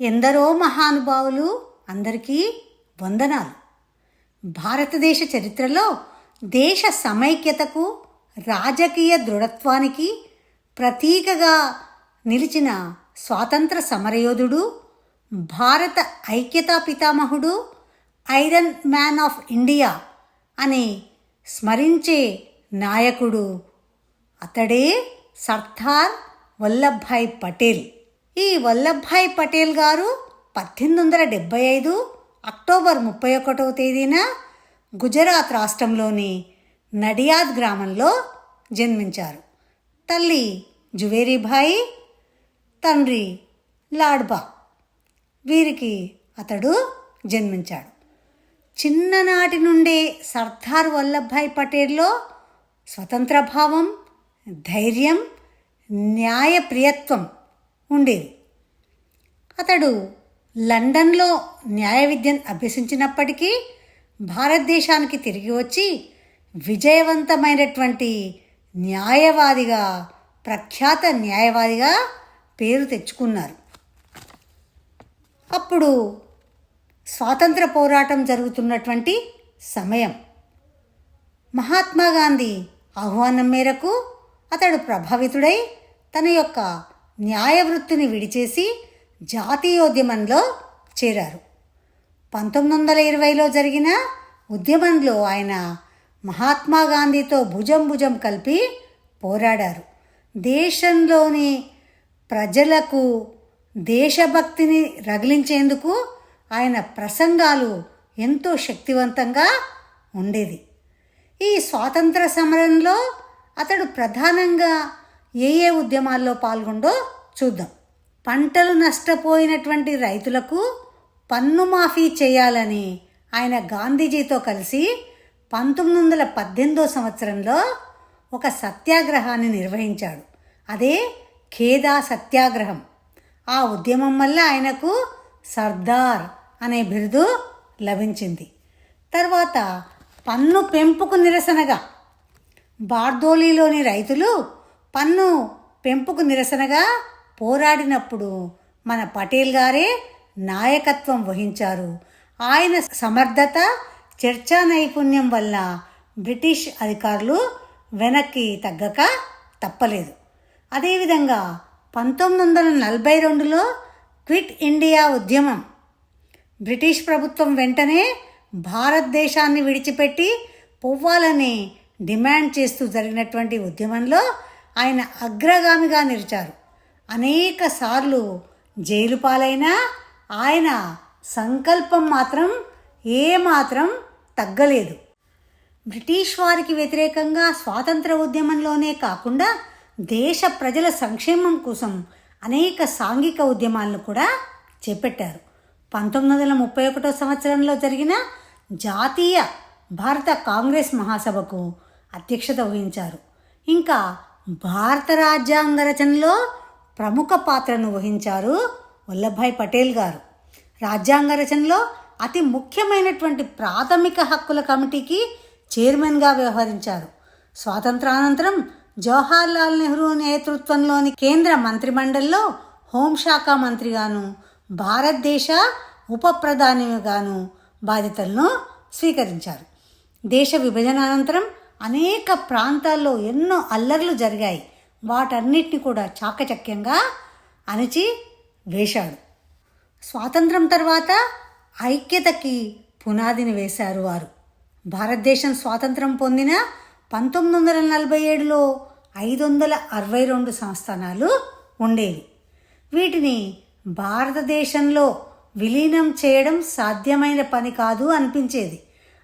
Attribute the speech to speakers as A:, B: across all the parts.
A: ఎందరో మహానుభావులు అందరికీ వందనాలు. భారతదేశ చరిత్రలో దేశ సమైక్యతకు రాజకీయ దృఢత్వానికి ప్రతీకగా నిలిచిన స్వాతంత్ర సమరయోధుడు భారత ఐక్యతా పితామహుడు ఐరన్ మ్యాన్ ఆఫ్ ఇండియా అని స్మరించే నాయకుడు అతడే సర్దార్ వల్లభాయ్ పటేల్. ఈ వల్లభాయ్ పటేల్ గారు పద్దెనిమిది వందల డెబ్బై ఐదు అక్టోబర్ ముప్పై ఒకటవ తేదీన గుజరాత్ రాష్ట్రంలోని నడియాద్ గ్రామంలో జన్మించారు. తల్లి జువేరీభాయి తండ్రి లాడ్బా. వీరికి అతడు జన్మించాడు. చిన్ననాటి నుండే సర్దార్ వల్లభాయ్ పటేల్లో స్వతంత్ర భావం ధైర్యం న్యాయప్రియత్వం ఉండేది అతడు లండన్లో న్యాయ విద్యను అభ్యసించినప్పటికీ భారతదేశానికి తిరిగి వచ్చి విజయవంతమైనటువంటి న్యాయవాదిగా ప్రఖ్యాత న్యాయవాదిగా పేరు తెచ్చుకున్నారు. అప్పుడు స్వాతంత్ర పోరాటం జరుగుతున్నటువంటి సమయం. మహాత్మా గాంధీ ఆహ్వానం మేరకు అతడు ప్రభావితుడై తన యొక్క న్యాయ వృత్తిని విడిచేసి జాతీయోద్యమంలో చేరారు. పంతొమ్మిది వందల ఇరవైలో జరిగిన ఉద్యమంలో ఆయన మహాత్మా గాంధీతో భుజం భుజం కలిపి పోరాడారు. దేశంలోని ప్రజలకు దేశభక్తిని రగిలించేందుకు ఆయన ప్రసంగాలు ఎంతో శక్తివంతంగా ఉండేది. ఈ స్వాతంత్ర సమరంలో అతడు ప్రధానంగా ఏ ఏ ఉద్యమాల్లో పాల్గొండో చూద్దాం. పంటలు నష్టపోయినటువంటి రైతులకు పన్ను మాఫీ చేయాలని ఆయన గాంధీజీతో కలిసి పంతొమ్మిది వందల పద్దెనిమిదో సంవత్సరంలో ఒక సత్యాగ్రహాన్ని నిర్వహించాడు. అదే ఖేదా సత్యాగ్రహం. ఆ ఉద్యమం వల్ల ఆయనకు సర్దార్ అనే బిరుదు లభించింది. తర్వాత పన్ను పెంపుకు నిరసనగా బార్దోలీలోని రైతులు పన్ను పెంపుకు నిరసనగా పోరాడినప్పుడు మన పటేల్ గారే నాయకత్వం వహించారు. ఆయన సమర్థత చర్చా నైపుణ్యం వల్ల బ్రిటిష్ అధికారులు వెనక్కి తగ్గక తప్పలేదు. అదేవిధంగా పంతొమ్మిది వందల నలభై రెండులో క్విట్ ఇండియా ఉద్యమం. బ్రిటిష్ ప్రభుత్వం వెంటనే భారతదేశాన్ని విడిచిపెట్టి పోవాలని డిమాండ్ చేస్తూ జరిగినటువంటి ఉద్యమంలో ఆయన అగ్రగామిగా నిలిచారు. అనేక సార్లు జైలు పాలైనా ఆయన సంకల్పం మాత్రం ఏమాత్రం తగ్గలేదు. బ్రిటిష్ వారికి వ్యతిరేకంగా స్వాతంత్ర ఉద్యమంలోనే కాకుండా దేశ ప్రజల సంక్షేమం కోసం అనేక సాంఘిక ఉద్యమాలను కూడా చేపట్టారు. పంతొమ్మిది వందల ముప్పై ఒకటో సంవత్సరంలో జరిగిన జాతీయ భారత కాంగ్రెస్ మహాసభకు అధ్యక్షత వహించారు. ఇంకా భారత రాజ్యాంగ రచనలో ప్రముఖ పాత్రను వహించారు వల్లభాయ్ పటేల్ గారు. రాజ్యాంగ రచనలో అతి ముఖ్యమైనటువంటి ప్రాథమిక హక్కుల కమిటీకి చైర్మన్గా వ్యవహరించారు. స్వాతంత్రానంతరం జవహర్లాల్ నెహ్రూ నేతృత్వంలోని కేంద్ర మంత్రిమండలిలో హోంశాఖ మంత్రిగాను భారతదేశ ఉప ప్రధానిగాను బాధ్యతలను స్వీకరించారు. దేశ విభజన అనంతరం అనేక ప్రాంతాల్లో ఎన్నో అల్లర్లు జరిగాయి. వాటన్నిటిని కూడా చాకచక్యంగా అణచి వేశాడు. స్వాతంత్రం తర్వాత ఐక్యతకి పునాదిని వేశారు వారు. భారతదేశం స్వాతంత్రం పొందిన పంతొమ్మిది వందల నలభై ఏడులో ఐదు వందల అరవై రెండు సంస్థానాలు ఉండేవి. వీటిని భారతదేశంలో విలీనం చేయడం సాధ్యమైన పని కాదు అనిపించేది.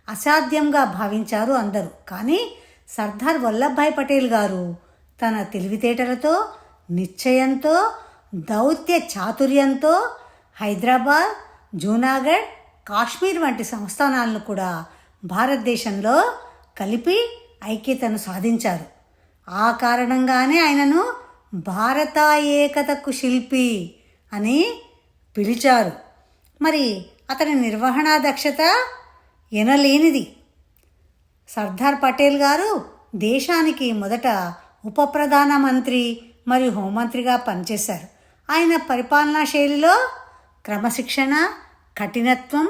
A: అసాధ్యంగా భావించారు అందరూ. కానీ సర్దార్ వల్లభాయ్ పటేల్ గారు తన తెలివితేటలతో నిశ్చయంతో దౌత్య చాతుర్యంతో హైదరాబాద్ జూనాగఢ్ కాశ్మీర్ వంటి సంస్థానాలను కూడా భారతదేశంలో కలిపి ఐక్యతను సాధించారు. ఆ కారణంగానే ఆయనను భారత ఏకతకు శిల్పి అని పిలిచారు. మరి అతని నిర్వహణా దక్షత ఎనలేనిది. సర్దార్ పటేల్ గారు దేశానికి మొదట ఉప ప్రధానమంత్రి మరియు హోంమంత్రిగా పనిచేశారు. ఆయన పరిపాలనా శైలిలో క్రమశిక్షణ కఠినత్వం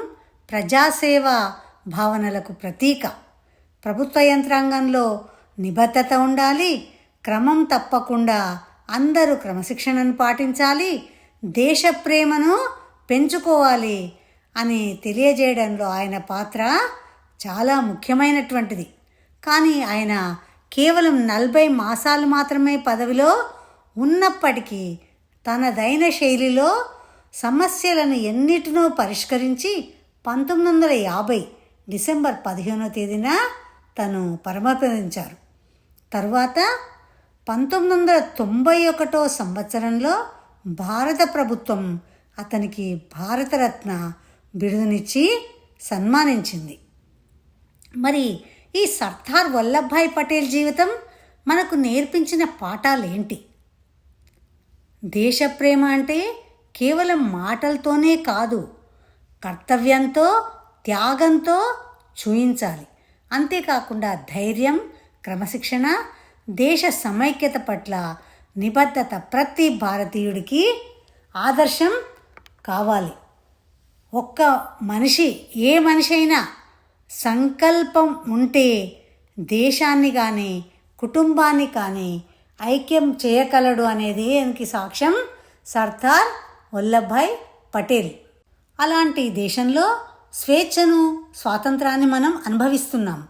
A: ప్రజాసేవ భావనలకు ప్రతీక. ప్రభుత్వ యంత్రాంగంలో నిబద్ధత ఉండాలి క్రమం తప్పకుండా అందరూ క్రమశిక్షణను పాటించాలి దేశ ప్రేమను పెంచుకోవాలి అని తెలియజేయడంలో ఆయన పాత్ర చాలా ముఖ్యమైనటువంటిది. కానీ ఆయన కేవలం నలభై మాసాలు మాత్రమే పదవిలో ఉన్నప్పటికీ తనదైన శైలిలో సమస్యలను ఎన్నిటినో పరిష్కరించి పంతొమ్మిది వందల యాభై డిసెంబర్ పదిహేనో తేదీన తను పరమపదించారు. తరువాత పంతొమ్మిది వందల తొంభై ఒకటో సంవత్సరంలో భారత ప్రభుత్వం అతనికి భారతరత్న బిరుదునిచ్చి సన్మానించింది. మరి ఈ సర్దార్ వల్లభాయ్ పటేల్ జీవితం మనకు నేర్పించిన పాఠాలేంటి? దేశప్రేమ అంటే కేవలం మాటలతోనే కాదు కర్తవ్యంతో త్యాగంతో చూయించాలి. అంతేకాకుండా ధైర్యం క్రమశిక్షణ దేశ సమైక్యత పట్ల నిబద్ధత ప్రతి భారతీయుడికి ఆదర్శం కావాలి. ఒక్క మనిషి ఏ మనిషి అయినా సంకల్పం ఉంటే దేశాన్ని కానీ కుటుంబాన్ని కానీ ఐక్యం చేయగలడు అనేది దానికి సాక్ష్యం. సర్దార్ వల్లభాయ్ పటేల్. అలాంటి దేశంలో స్వేచ్ఛను స్వాతంత్రాన్ని మనం అనుభవిస్తున్నాం.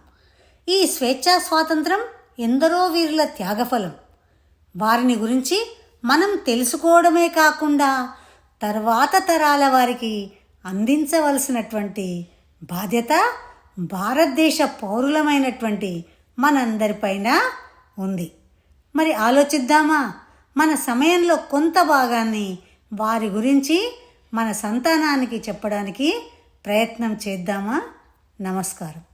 A: ఈ స్వేచ్ఛా స్వాతంత్రం ఎందరో వీరుల త్యాగఫలం. వారిని గురించి మనం తెలుసుకోవడమే కాకుండా తర్వాత తరాల వారికి అందించవలసినటువంటి బాధ్యత భారతదేశ పౌరులమైనటువంటి మనందరిపైన ఉంది. మరి ఆలోచిద్దామా? మన సమయంలో కొంత భాగాన్ని వారి గురించి మన సంతానానికి చెప్పడానికి ప్రయత్నం చేద్దామా? నమస్కారం.